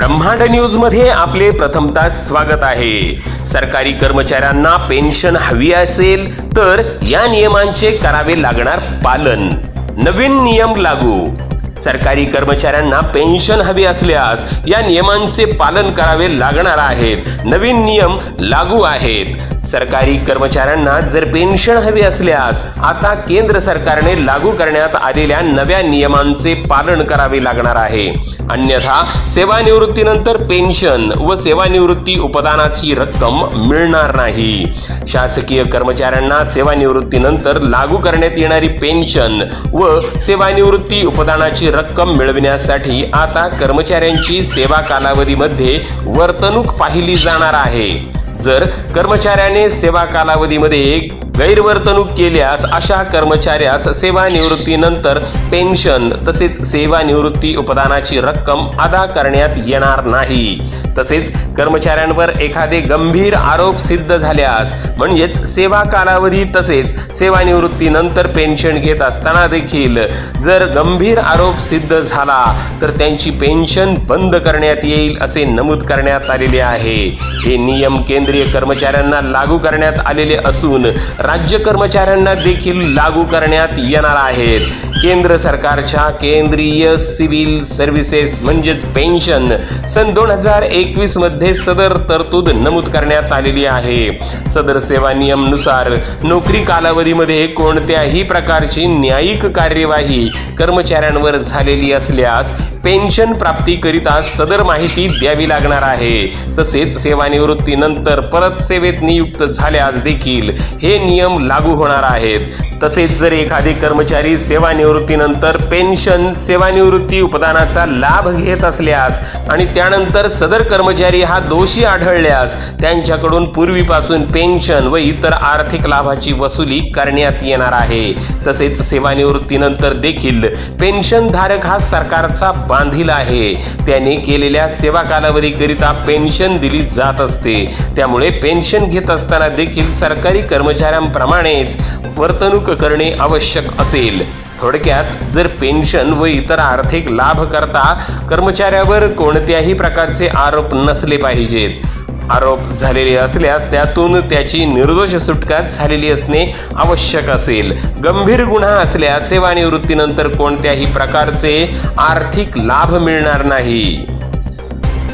ब्रह्मांड न्यूजमध्ये आपले प्रथमतः स्वागत आहे. सरकारी कर्मचाऱ्यांना पेन्शन हवी असेल तर या नियमांचे करावे लागणार पालन. नवीन नियम लागू. सरकारी कर्मचाऱ्यांना पेन्शन हवी असल्यास या नियमांचे पालन करावे लागणार आहेत. नवीन नियम लागू आहेत. सरकारी कर्मचाऱ्यांना जर पेन्शन हवी असल्यास आता केंद्र सरकारने लागू करण्यात आलेल्या नव्या नियमांचे पालन करावे लागणार आहे. अन्यथा सेवानिवृत्तीनंतर पेन्शन व सेवानिवृत्ती उपदानाची रक्कम मिळणार नाही. शासकीय कर्मचाऱ्यांना सेवानिवृत्तीनंतर लागू करण्यात येणारी पेन्शन व सेवानिवृत्ती उपदानाची रक्कम मिळविण्यासाठी आता कर्मचाऱ्यांची सेवा कालावधीमध्ये वर्तणूक पाहिली जाणार आहे. जर कर्मचाऱ्याने सेवा कालावधीमध्ये गैरवर्तणूक केल्यास अशा कर्मचाऱ्यास सेवानिवृत्तीनंतर पेन्शन तसेच सेवानिवृत्ती उपदानाची रक्कम अदा करण्यात येणार नाही. तसेच कर्मचाऱ्यांवर एखादे गंभीर आरोप सिद्ध झाल्यास म्हणजेच सेवा कालावधी तसेच सेवानिवृत्तीनंतर पेन्शन घेत असताना देखील जर गंभीर आरोप सिद्ध झाला तर त्यांची पेन्शन बंद करण्यात येईल असे नमूद करण्यात आलेले आहे. हे नियम केंद्र केंद्रीय कर्मचाऱ्यांना लागू करण्यात आलेले असून राज्य कर्मचाऱ्यांना देखील लागू करण्यात येणार आहेत. केंद्र सरकारच्या केंद्रीय सिव्हिल सर्व्हिसेस म्हणजेच पेन्शन सन दोन हजार एकवीसमध्ये सदर तरतूद नमूद करण्यात आलेली आहे. सदर सेवा नियमनुसार नोकरी कालावधीमध्ये कोणत्याही प्रकारची न्यायिक कार्यवाही कर्मचाऱ्यांवर झालेली असल्यास पेन्शन प्राप्तीकरिता सदर माहिती द्यावी लागणार आहे. तसेच सेवानिवृत्तीनंतर परत सेवेत नियुक्त झाल्यास देखील. हे नियम लागू होणार आहेत. तसेच जर एखादे कर्मचारी सेवानिवृत्तीनंतर पेन्शन सेवानिवृत्ती उपदानाचा लाभ घेत असल्यास आणि त्यानंतर सदर कर्मचारी हा दोषी आढळल्यास त्यांच्याकडून पूर्वीपासून पेन्शन व इतर आर्थिक लाभाची वसुली करण्यात येणार आहे. तसेच सेवानिवृत्तीनंतर देखील पेन्शन धारक हा सरकारचा बांधील आहे. त्याने केलेल्या सेवा कालावधीकरिता पेन्शन दिली जात असते. त्यामुळे पेन्शन घेत असताना देखील सरकारी कर्मचाऱ्यांप्रमाणेच वर्तणूक करणे आवश्यक असेल. थोडक्यात जर पेन्शन व इतर आर्थिक लाभ करता कर्मचाऱ्यावर कोणत्याही प्रकारचे आरोप नसले पाहिजेत. आरोप झालेले असल्यास त्यातून त्याची निर्दोष सुटका झालेली असणे आवश्यक असेल. गंभीर गुन्हा असल्यास सेवानिवृत्तीनंतर कोणत्याही प्रकारचे आर्थिक लाभ मिळणार नाही.